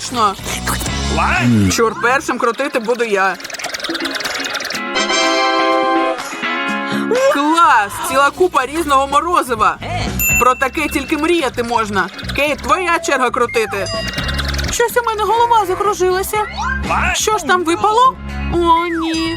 смачно. Чур, першим крутити буду я. Клас! Ціла купа різного морозива. Про таке тільки мріяти можна. Кейт, твоя черга крутити. Щось у мене голова закружилася. Що ж там випало? О, ні.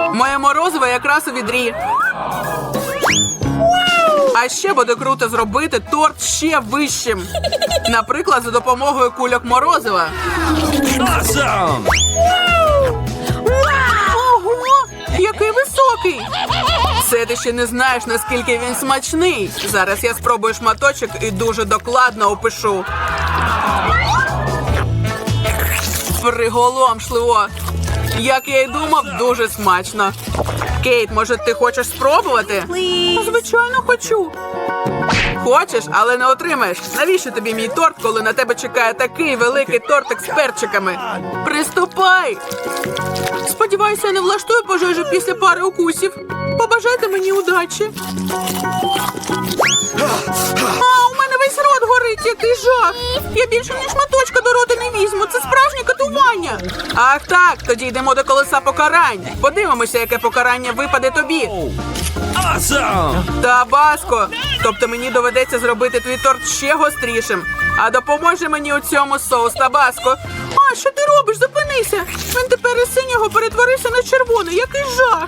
Моє морозиво якраз у відрі. А ще буде круто зробити торт ще вищим. Наприклад, за допомогою кульок морозива. Awesome! Ого, який високий! Це ти ще не знаєш, наскільки він смачний. Зараз я спробую шматочок і дуже докладно опишу. Приголомшливо. Як я й думав, дуже смачно. Кейт, може, ти хочеш спробувати? Звичайно, хочу. Хочеш, але не отримаєш. Навіщо тобі мій торт, коли на тебе чекає такий великий тортик з перчиками? Приступай! Сподіваюся, я не влаштую пожежу після пари укусів. Побажайте мені удачі. А, у мене весь рот горить, який жах. Я більше ні шматочка до рота не візьму. Ах так, тоді йдемо до колеса покарань. Подивимося, яке покарання випаде тобі. Та баско. Тобто мені доведеться зробити твій торт ще гострішим. А допоможе мені у цьому соус табаско. А що ти робиш? Зупинися. Він тепер із синього перетворився на червоний. Який жах.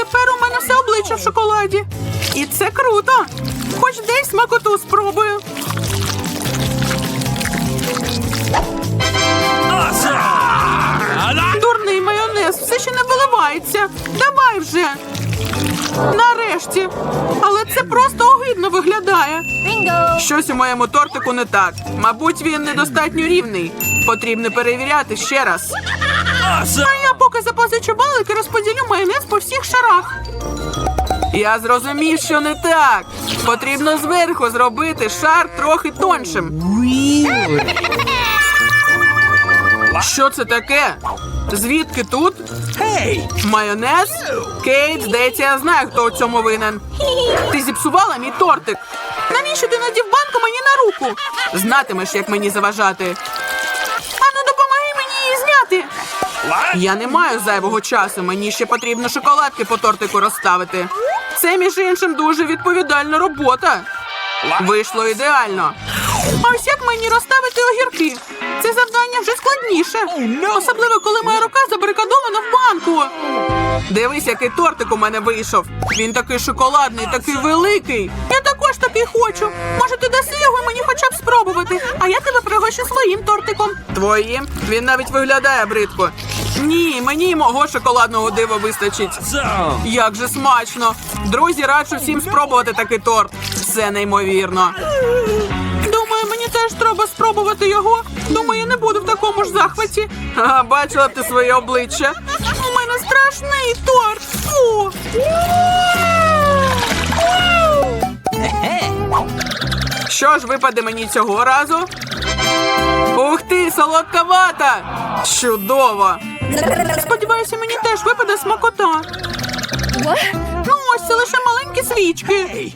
тепер у мене все обличчя в шоколаді. І це круто. Хоч десь смакоту спробую. Дурний майонез все ще не виливається. Давай вже. Нарешті. Але це просто огидно виглядає. Щось у моєму тортику не так. Мабуть, він недостатньо рівний. Потрібно перевіряти ще раз. Awesome! А я поки запозичу балик і розподілю майонез по всіх шарах. Я зрозумів, що не так. Потрібно зверху зробити шар трохи тоншим. Що це таке? Звідки тут? Hey! Майонез? Кейт, здається, я знаю, хто у цьому винен. Ти зіпсувала мій тортик. Навіщо ти надів банку мені на руку? Знатимеш, як мені заважати. Ану, допомоги мені її зняти. Я не маю зайвого часу. Мені ще потрібно шоколадки по тортику розставити. Це, між іншим, дуже відповідальна робота. Вийшло ідеально. А ось як мені розставити огірки? Це завдання вже складніше. Особливо, коли моя рука забарикадована в банку. Дивись, який тортик у мене вийшов. Він такий шоколадний, такий великий. Я такий хочу. Може, ти даси його мені хоча б спробувати, а я тебе пригощу своїм тортиком. Твоїм? Він навіть виглядає бридко. Ні, мені й мого шоколадного дива вистачить. Як же смачно! Друзі, раджу всім спробувати такий торт. Це неймовірно. Думаю, мені теж треба спробувати його. Думаю, я не буду в такому ж захваті. Ага, бачила б ти своє обличчя. У мене страшний торт. Фу. Що ж випаде мені цього разу? Ух ти, солодка вата! Чудово! Сподіваюся, мені теж випаде смакота. Ну, ось це лише маленькі свічки.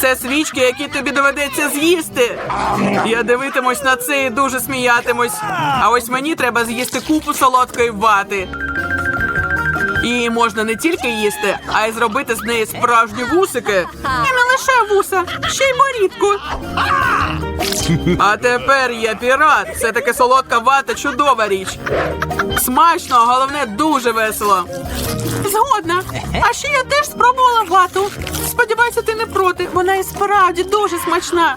Це свічки, які тобі доведеться з'їсти. Я дивитимусь на це і дуже сміятимусь. А ось мені треба з'їсти купу солодкої вати. І можна не тільки їсти, а й зробити з неї справжні вусики. І не лише вуса, ще й борідку. А тепер я пірат. Все таки солодка вата чудова річ. Смачно, а головне дуже весело. Згодна. А ще я теж спробувала вату. Сподіваюся, ти не проти. Вона і справді дуже смачна.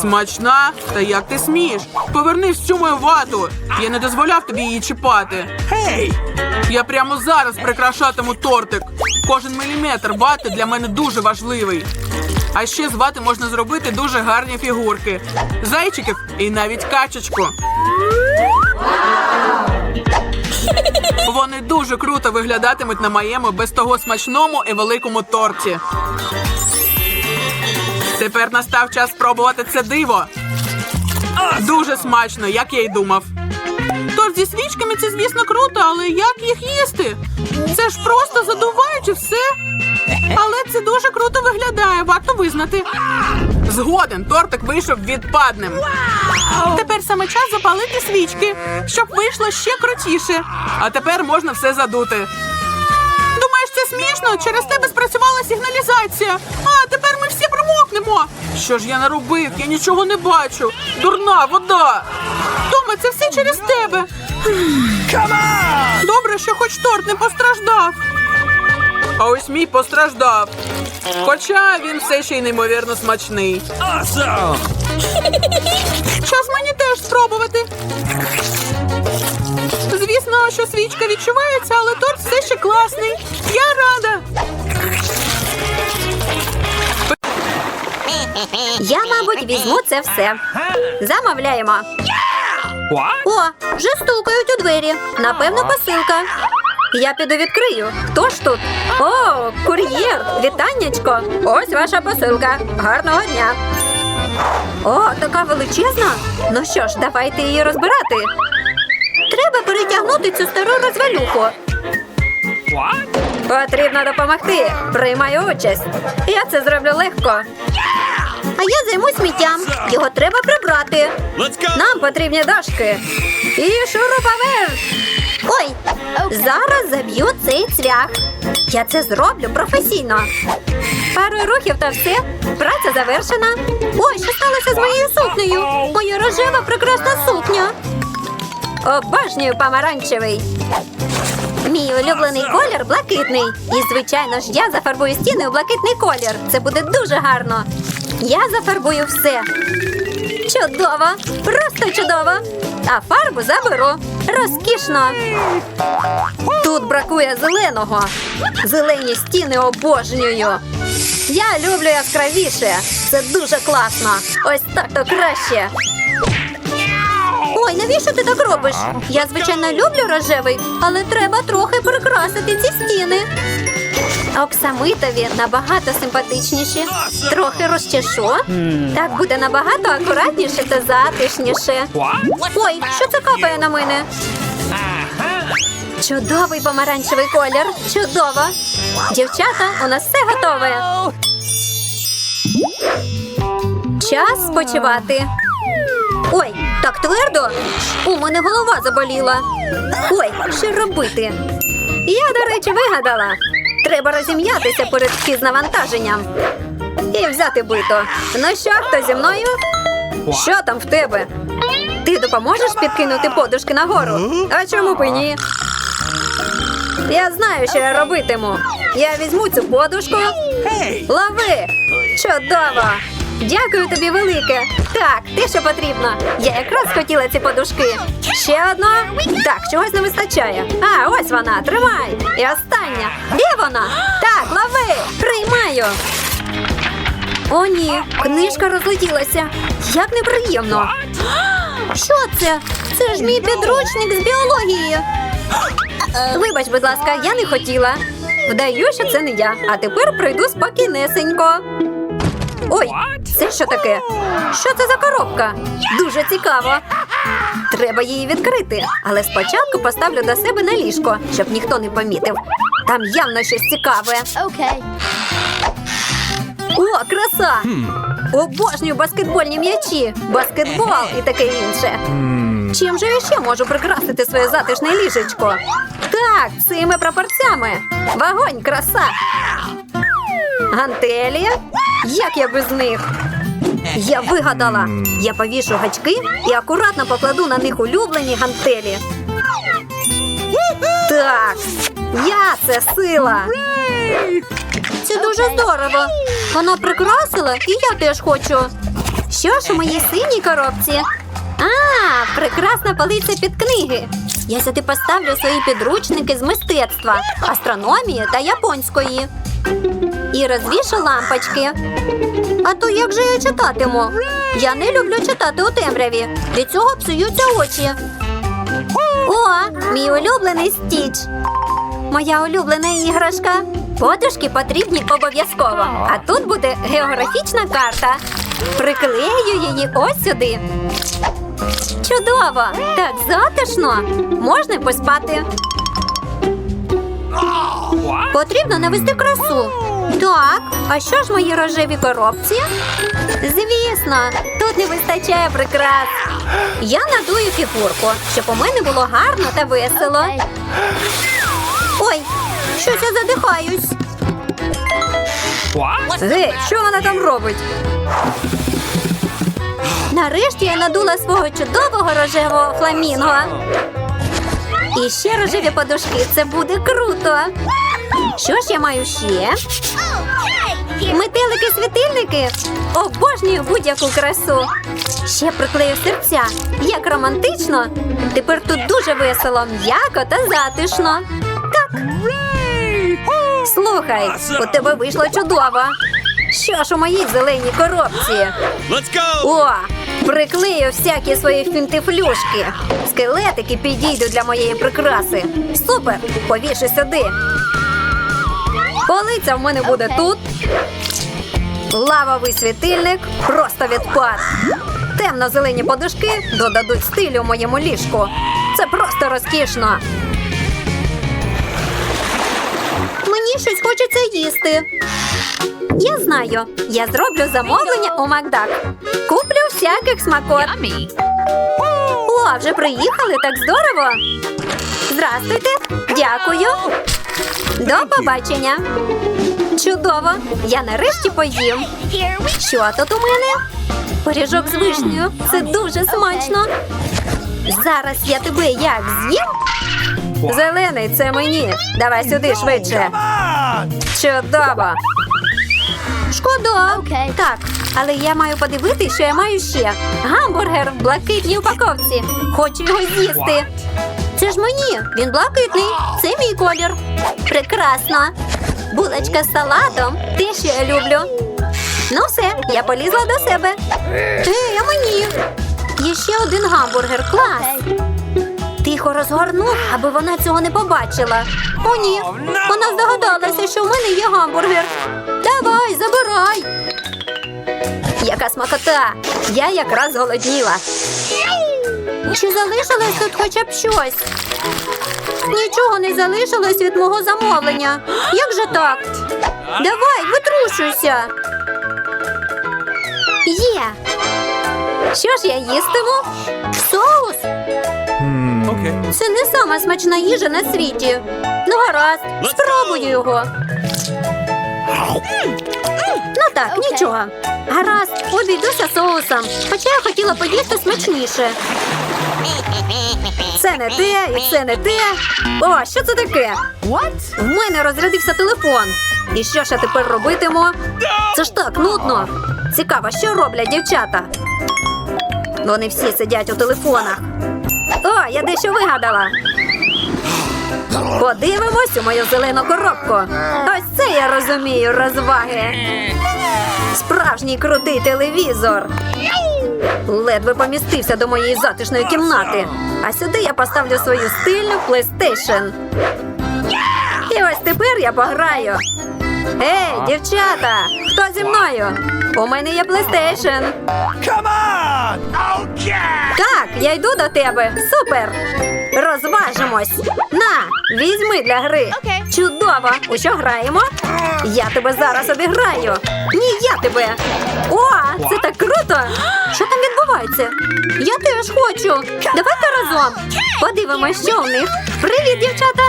Смачна? Та як ти смієш? Поверни всю мою вату. Я не дозволяв тобі її чіпати. Hey. Я прямо зараз прикрашатиму тортик. Кожен міліметр вати для мене дуже важливий. А ще з вати можна зробити дуже гарні фігурки, зайчиків і навіть качечку. Вони дуже круто виглядатимуть на моєму без того смачному і великому торті. Тепер настав час спробувати це диво. Дуже смачно, як я й думав. Торт зі свічками це, звісно, круто, але як їх їсти? Це ж просто задувають і все. Але це дуже круто виглядає, варто визнати. Згоден, тортик вийшов відпадним. Тепер саме час запалити свічки, щоб вийшло ще крутіше. А тепер можна все задути. Думаєш, це смішно? Через тебе спрацювала сигналізація. А тепер ми всі промокнемо. Що ж я наробив? Я нічого не бачу. Дурна вода. Томе, це все через тебе. Добре, що хоч торт не постраждав. А ось мій постраждав. Хоча він все ще й неймовірно смачний. Awesome. Час мені теж спробувати. Звісно, що свічка відчувається, але торт все ще класний. Я рада. Я, мабуть, візьму це все. Замовляємо. О, вже стукають у двері. Напевно, посилка. Я піду відкрию. Хто ж тут? О, кур'єр! Вітаннячко! Ось ваша посилка. Гарного дня. О, така величезна. Ну що ж, давайте її розбирати. Треба перетягнути цю стару розвалюху. Потрібно допомогти. Приймаю участь. Я це зроблю легко. А я займусь сміттям. Його треба прибрати. Нам потрібні дошки. І шуруповерт. Ой, зараз заб'ю цей цвях. Я це зроблю професійно. Пару рухів та все. Праця завершена. Ой, що сталося з моєю сукнею? Моя рожева прекрасна сукня. Обожнюю помаранчевий. Мій улюблений колір блакитний. І, звичайно ж, я зафарбую стіни у блакитний колір. Це буде дуже гарно. Я зафарбую все. Чудово! Просто чудово! А фарбу заберу. Розкішно. Тут бракує зеленого. Зелені стіни обожнюю. Я люблю яскравіше. Це дуже класно. Ось так то краще. Ой, навіщо ти так робиш? Я, звичайно, люблю рожевий, але треба трохи прикрасити ці стіни. Оксамитові набагато симпатичніші. Трохи розчешу. Так буде набагато акуратніше та затишніше. Ой, що це капає на мене? Чудовий помаранчевий колір. Чудово. Дівчата, у нас все готове. Час спочивати. Ой, Так твердо? У мене голова заболіла. Ой, що робити? Я, до речі, вигадала. Треба розім'ятися перед навантаженням. І взяти бито. Ну що, хто зі мною? Що там в тебе? Ти допоможеш підкинути подушки нагору? А чому б і ні? Я знаю, що я робитиму. Я візьму цю подушку. Лови! Чудово! Дякую тобі велике. Так, те, що потрібно. Я якраз хотіла ці подушки. Ще одна? Так, чогось не вистачає. А, ось вона, тримай. І остання. Де вона? Так, лови! Приймаю. О, ні, книжка розлетілася. Як неприємно. Що це? Це ж мій підручник з біології. Вибач, будь ласка, я не хотіла. Вдаю, що це не я. А тепер пройду спокійнесенько. Ой, це що таке? Що це за коробка? Дуже цікаво. Треба її відкрити, але спочатку поставлю до себе на ліжко, щоб ніхто не помітив. Там явно щось цікаве. Okay. О, краса! Обожнюю баскетбольні м'ячі, баскетбол і таке інше. Чим же я ще можу прикрасити своє затишне ліжечко? Так, цими прапорцями. Вогонь, краса. Гантелі? Як я без них? Я вигадала. Я повішу гачки і акуратно покладу на них улюблені гантелі. Так, я це сила. Це дуже здорово. Вона прикрасила, і я теж хочу. Що ж у моїй синій коробці? А, прекрасна полиця під книги. Я сюди поставлю свої підручники з мистецтва, астрономії та японської. І розвішу лампочки. А то як же я читатиму? Я не люблю читати у темряві. Від цього псуються очі. О, мій улюблений стіч. Моя улюблена іграшка. Подушки потрібні обов'язково. А тут буде географічна карта. Приклею її ось сюди. Чудово! Так затишно. Можна поспати. Потрібно навести красу. Так, а що ж мої рожеві коробці? Звісно, тут не вистачає прикрас. Я надую фігурку, щоб у мене було гарно та весело. Ой, щось я задихаюсь. Гей, що вона там робить? Нарешті я надула свого чудового рожевого фламінго. І ще рожеві подушки. Це буде круто. Що ж я маю ще? Метелики-світильники. Обожнюю будь-яку красу. Ще приклею серця. Як романтично. Тепер тут дуже весело, м'яко та затишно. Так. Слухай, у тебе вийшло чудово. Що ж у моїй зеленій коробці? Let's go! О, приклею всякі свої фінтифлюшки. Скелетики підійдуть для моєї прикраси. Супер! Повішу сюди. Полиця в мене буде тут. Лавовий світильник просто відпад. Темно-зелені подушки додадуть стилю моєму ліжку. Це просто розкішно. Мені щось хочеться їсти. Я знаю, я зроблю замовлення у Макдак. Куплю всяких смакот. О, вже приїхали, так здорово. Здрастуйте, дякую. До побачення. Чудово, я нарешті поїм. Що тут у мене? Пиріжок з вишнею. Це дуже смачно. Зараз я тебе як з'їм? Зелений, це мені. Давай сюди швидше. Чудово. Шкода. Так, але я маю подивитися, що я маю ще. Гамбургер в блакитній упаковці. Хочу його з'їсти. Це ж мені. Він блакитний. Це мій колір. Прекрасно. Булочка з салатом. Те, що я люблю. Ну все, я полізла до себе. Ей, а мені. Є ще один гамбургер. Клас. Тихо розгорну, аби вона цього не побачила. О, ні. Вона здогадалася, що в мене є гамбургер. Давай, забирай. Яка смакота! Я якраз голодніла. Чи залишилось тут хоча б щось? Нічого не залишилось від мого замовлення. Як же так? Давай, витрушуйся. Є. Що ж я їстиму? Соус. Okay. Це не сама смачна їжа на світі. Ну, гаразд, спробую його. Ну так, нічого. Гаразд, обійдуся соусом. Хоча я хотіла поїсти смачніше. Це не те, і це не те. О, що це таке? В мене розрядився телефон. І що ж я тепер робитиму? Це ж так нудно. Цікаво, що роблять дівчата. Вони всі сидять у телефонах. О, я дещо вигадала. Подивимось у мою зелену коробку. Ось це я розумію розваги. Справжній крутий телевізор. Ледве помістився до моєї затишної кімнати. А сюди я поставлю свою стильну PlayStation. І ось тепер я пограю. Ей, дівчата! Хто зі мною? У мене є PlayStation. Так, я йду до тебе. Супер! Розважимось. На, візьми для гри. Чудово! У що граємо? Я тебе зараз обіграю. Ні, я тебе. О, це так круто! Що там відбувається? Я теж хочу. Давайте разом. Подивимось, що у них. Привіт, дівчата!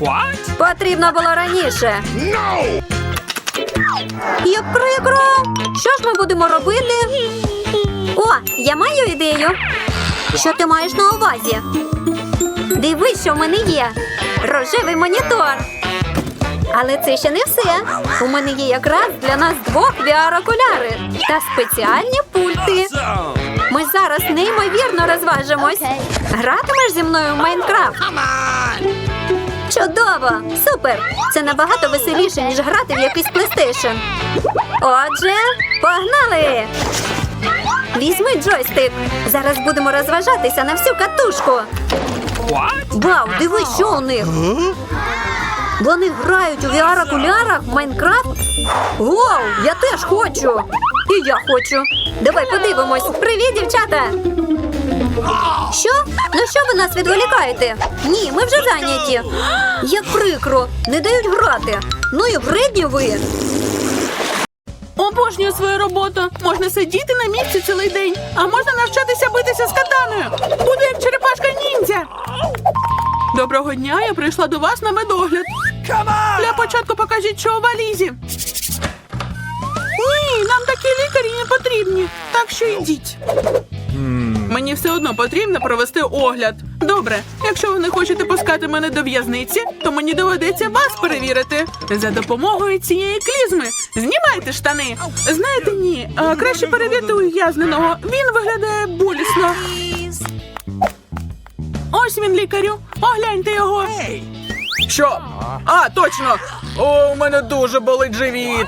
What? Потрібно було раніше. Як прикро. Що ж ми будемо робити? О, я маю ідею. Що ти маєш на увазі? Дивись, що в мене є. Рожевий монітор. Але це ще не все. У мене є якраз для нас двох VR-окуляри та спеціальні пульти. Ми зараз неймовірно розважимось. Гратимеш зі мною в Майнкрафт? Чудово! Супер! Це набагато веселіше, ніж грати в якийсь PlayStation. Отже, погнали! Візьми джойстик. Зараз будемо розважатися на всю катушку. Вау, дивись, що у них. Вони грають у VR-окулярах в Майнкрафт. Вау, я теж хочу. І я хочу. Давай подивимось. Привіт, дівчата. Що? Ну що ви нас відволікаєте? Ні, ми вже зайняті. Як прикро, не дають грати. Ну і вредні ви. Обожнюю свою роботу. Можна сидіти на місці цілий день, а можна навчатися битися з катаною. Буду як черепашка ніндзя. Доброго дня, я прийшла до вас на медогляд. Для початку покажіть, що у валізі. Ні, нам такі лікарі не потрібні. Так що йдіть. Мені все одно потрібно провести огляд. Добре, якщо ви не хочете пускати мене до в'язниці, то мені доведеться вас перевірити. За допомогою цієї клізми. Знімайте штани. Знаєте, ні, а, краще перевірте ув'язненого. Він виглядає болісно. Ось він, лікарю. Огляньте його. Що? А, точно! О, у мене дуже болить живіт.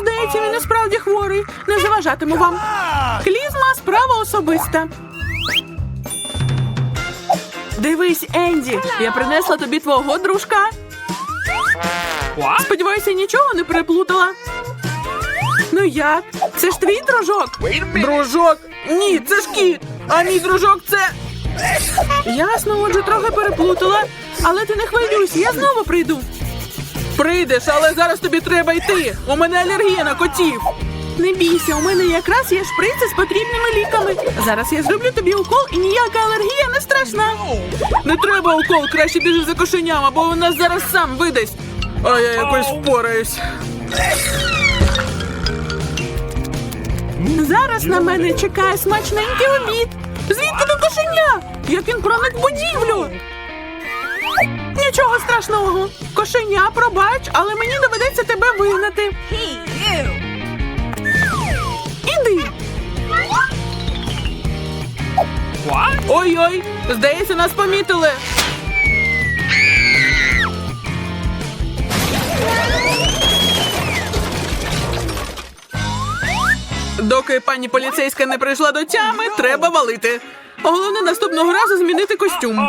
Здається, він і справді хворий. Не заважатиму вам. Клізма справа особиста. Дивись, Енді, я принесла тобі твого дружка. Сподіваюся, нічого не переплутала. Ну як? Це ж твій дружок? Дружок? Ні, це ж кіт. А мій дружок це. Ясно, отже, трохи переплутала. Але ти не хвилюйся, я знову прийду. Прийдеш, але зараз тобі треба йти. У мене алергія на котів. Не бійся, у мене якраз є шприци з потрібними ліками. Зараз я зроблю тобі укол і ніяка алергія не страшна. Не треба укол, краще біжи за кошеням, або він нас зараз сам видасть. А я якось впораюсь. Зараз на мене чекає смачненький обід. Звідки до кошеня? Як він проник будівлю? Нічого страшного. Кошеня, пробач, але мені доведеться тебе вигнати. Іди. Ой-ой, здається, нас помітили. Доки пані поліцейська не прийшла до тями, треба валити. Головне наступного разу змінити костюм.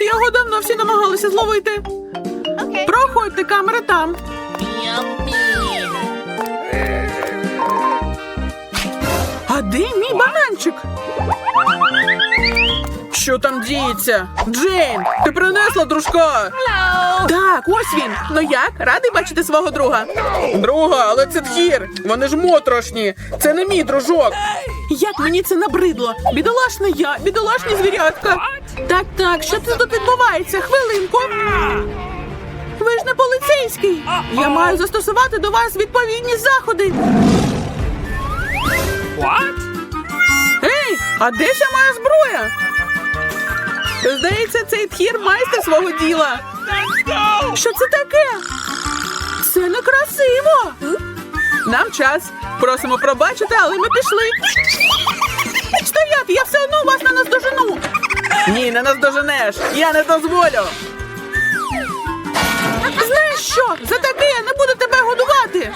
Його давно всі намагалися зловити. Проходьте, камера там. А де мій бананчик? Що там діється? Джейн, ти принесла дружка? Так, ось він. Ну як? Радий бачити свого друга? Друга, але це тхір. Вони ж мотрошні. Це не мій дружок. Як мені це набридло? Бідолашна я, бідолашні звірятка. Так, так, що це тут відбувається? Хвилинку. Ви ж не поліцейський. Я маю застосувати до вас відповідні заходи. What? Ей, а де ще моя зброя? Здається, цей тхір майстер свого діла. Що це таке? Це некрасиво. Нам час. Просимо пробачити, але ми пішли. Стояти, я все одно вас не наздожену. Ні, не наздоженеш. Я не дозволю. Знаєш що? За таке я не буду тебе годувати.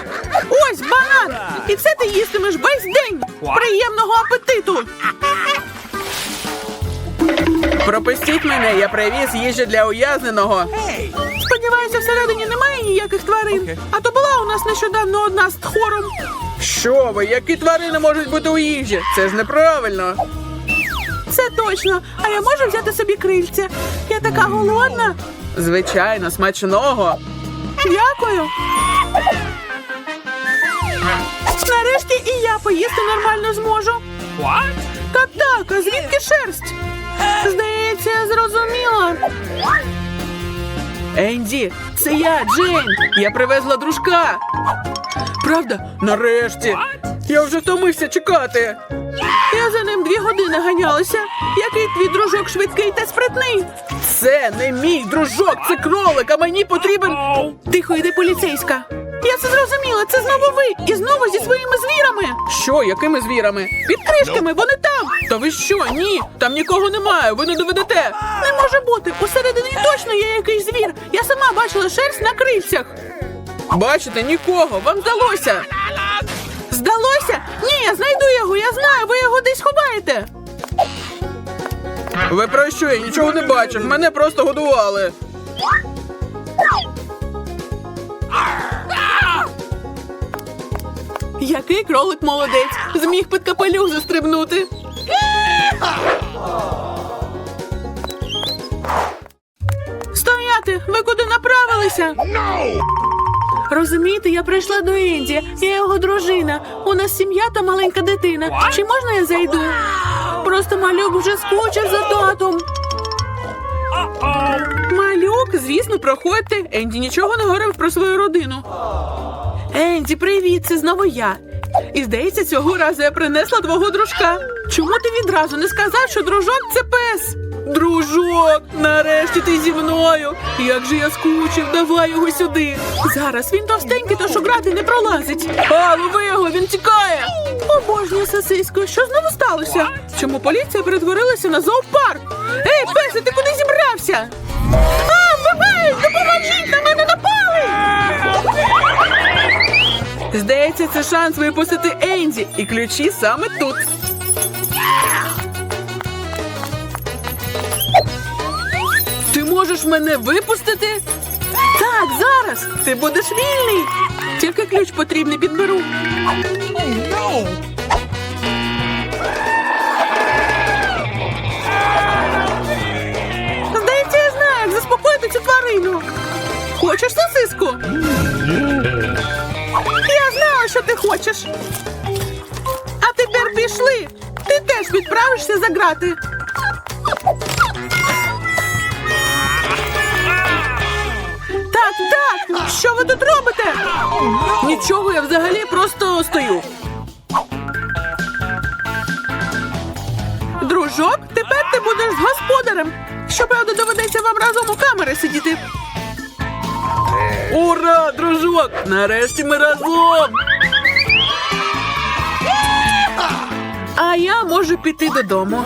Ось банан. І це ти їстимеш весь день. Приємного апетиту. Пропустіть мене, я привіз їжу для ув'язненого. Сподіваюся, всередині немає ніяких тварин. А то була у нас нещодавно одна з тхором. Що ви? Які тварини можуть бути у їжі? Це ж неправильно. Це точно. А я можу взяти собі крильця. Я така голодна. Звичайно, смачного. Дякую. Нарешті і я поїсти нормально зможу. What? Так, так, а звідки шерсть? Здається, я зрозуміла. Енді, це я, Джейн. Я привезла дружка. Правда? Нарешті. Я вже втомився чекати. Я за ним дві години ганялася. Який твій дружок швидкий та спритний? Це не мій дружок, це кролик, а мені потрібен. Тихо, йде поліцейська. Я це зрозуміла, це знову ви і знову зі своїми звірами. Що, якими звірами? Під кришками, вони там. Та ви що? Ні, там нікого немає, ви не доведете. Не може бути. Усередині точно є якийсь звір. Я сама бачила шерсть на крильцях. Бачите, нікого, вам здалося. Здалося? Ні, я знайду його, я знаю, ви його десь ховаєте. Ви про що? Я нічого не бачив, мене просто годували. Який кролик молодець! Зміг під капелюх застрибнути. Стояти! Ви куди направилися? Розумієте, я прийшла до Енді. Я його дружина. У нас сім'я та маленька дитина. Чи можна я зайду? Просто малюк вже скучив за татом. Малюк, звісно, проходьте. Енді нічого не говорив про свою родину. Енді, привіт, це знову я. І здається, цього разу я принесла твого дружка. Чому ти відразу не сказав, що дружок це пес? Дружок, нарешті ти зі мною. Як же я скучив, давай його сюди. Зараз він товстенький, тож огради не пролазить. А, лови його, він тікає. Обожнюю сосиску, що знову сталося? Чому поліція перетворилася на зоопарк? Ей, песе, ти куди зібрався? А, вбивають! Допоможіть! На мене напали! Здається, це шанс випустити Енді, і ключі саме тут. Можеш мене випустити? Так, зараз. Ти будеш вільний. Тільки ключ потрібний підберу. Здається, я знаю, як заспокоїти цю тварину. Хочеш сосиску? Я знала, що ти хочеш. А тепер пішли. Ти теж відправишся за грати. Що ви тут робите? Нічого, я взагалі просто стою. Дружок, тепер ти будеш з господарем. Щоправда, доведеться вам разом у камери сидіти. Ура, дружок! Нарешті ми разом. А я можу піти додому.